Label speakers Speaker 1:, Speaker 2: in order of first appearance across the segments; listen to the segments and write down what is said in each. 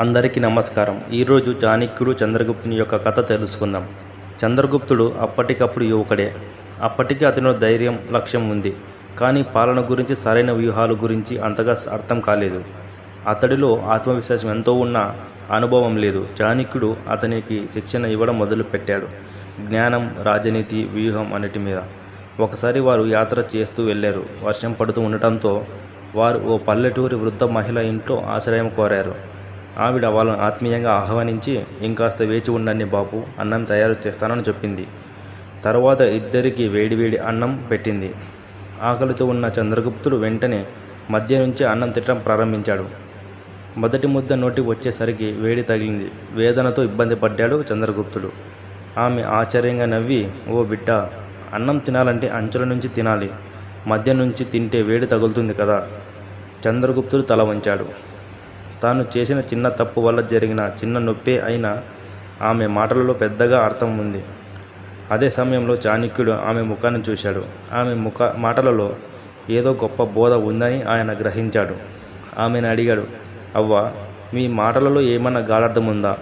Speaker 1: అందరికీ నమస్కారం. ఈరోజు చాణక్యుడు చంద్రగుప్తుని యొక్క కథ తెలుసుకుందాం. చంద్రగుప్తుడు అప్పటికప్పుడు యువకుడే. అప్పటికి అతను ధైర్యం లక్ష్యం ఉంది. కానీ పాలన గురించి సరైన వ్యూహాల గురించి అంతగా అర్థం కాలేదు. అతడిలో ఆత్మవిశ్వాసం ఎంతో ఉన్నా అనుభవం లేదు. చాణక్యుడు అతనికి శిక్షణ ఇవ్వడం మొదలుపెట్టాడు. జ్ఞానం రాజనీతి వ్యూహం అన్నిటి మీద. ఒకసారి వారు యాత్ర చేస్తూ వెళ్ళారు. వర్షం పడుతూ ఉండటంతో వారు ఓ పల్లెటూరి వృద్ధ మహిళ ఇంట్లో ఆశ్రయం కోరారు. ఆవిడ వాళ్ళని ఆత్మీయంగా ఆహ్వానించి ఇంకాస్త వేచి ఉండండి బాపు అన్నం తయారు చేస్తానని చెప్పింది. తర్వాత ఇద్దరికి వేడివేడి అన్నం పెట్టింది. ఆకలితో ఉన్న చంద్రగుప్తుడు వెంటనే మధ్య నుంచి అన్నం తిట్టడం ప్రారంభించాడు. మొదటి ముద్ద నోటి వచ్చేసరికి వేడి తగిలింది. వేదనతో ఇబ్బంది పడ్డాడు చంద్రగుప్తుడు. ఆమె ఆశ్చర్యంగా నవ్వి ఓ బిడ్డ అన్నం తినాలంటే అంచుల నుంచి తినాలి. మధ్య నుంచి తింటే వేడి తగులుతుంది కదా? చంద్రగుప్తుడు తల వంచాడు. తాను చేసిన చిన్న తప్పు వల్ల జరిగిన చిన్న నొప్పే అయినా ఆమె మాటలలో పెద్దగా అర్థం ఉంది. అదే సమయంలో చాణక్యుడు ఆమె ముఖాన్ని చూశాడు. ఆమె ముఖ మాటలలో ఏదో గొప్ప బోధ ఉందని ఆయన గ్రహించాడు. ఆమెను అడిగాడు అవ్వ మీ మాటలలో ఏమన్నా గాఢార్థం ఉందా?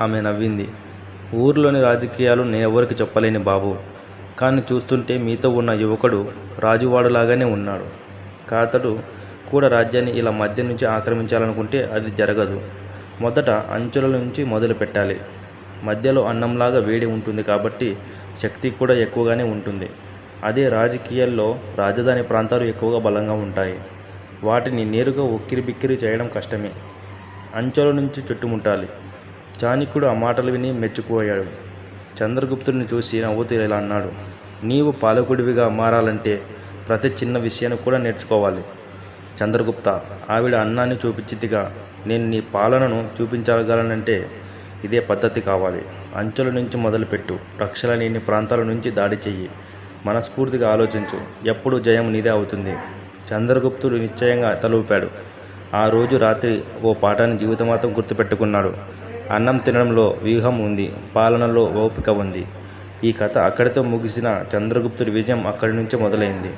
Speaker 1: ఆమె నవ్వింది. ఊరిలోని రాజకీయాలు నేను ఎవరికి చెప్పలేని బాబు. కానీ చూస్తుంటే మీతో ఉన్న యువకుడు రాజువాడులాగానే ఉన్నాడు. కాతడు కూడా రాజ్యాన్ని ఇలా మధ్య నుంచి ఆక్రమించాలనుకుంటే అది జరగదు. మొదట అంచుల నుంచి మొదలు పెట్టాలి. మధ్యలో అన్నంలాగా వేడి ఉంటుంది కాబట్టి శక్తి కూడా ఎక్కువగానే ఉంటుంది. అదే రాజకీయాల్లో రాజధాని ప్రాంతాలు ఎక్కువగా బలంగా ఉంటాయి. వాటిని నేరుగా ఉక్కిరి బిక్కిరి చేయడం కష్టమే. అంచుల నుంచి చుట్టుముట్టాలి. చాణిక్యుడు ఆ మాటలు విని మెచ్చుకుపోయాడు. చంద్రగుప్తుడిని చూసి నవ్వుతూ ఇలా అన్నాడు. నీవు పాలకుడివిగా మారాలంటే ప్రతి చిన్న విషయాన్ని కూడా నేర్చుకోవాలి. చంద్రగుప్త ఆవిడ అన్నాన్ని చూపించితిగా నేను నీ పాలనను చూపించగలనంటే ఇదే పద్ధతి కావాలి. అంచుల నుంచి మొదలుపెట్టు రక్షల లేని ప్రాంతాల నుంచి దాడి చెయ్యి. మనస్ఫూర్తిగా ఆలోచించు ఎప్పుడు జయం నీదే అవుతుంది. చంద్రగుప్తుడు నిశ్చయంగా తలూపాడు. ఆ రోజు రాత్రి ఓ పాఠాన్ని జీవితమాత్రం గుర్తుపెట్టుకున్నాడు. అన్నం తినడంలో వ్యూహం ఉంది పాలనలో ఓపిక ఉంది. ఈ కథ అక్కడితో ముగిసిన చంద్రగుప్తుడి విజయం అక్కడి నుంచే మొదలైంది.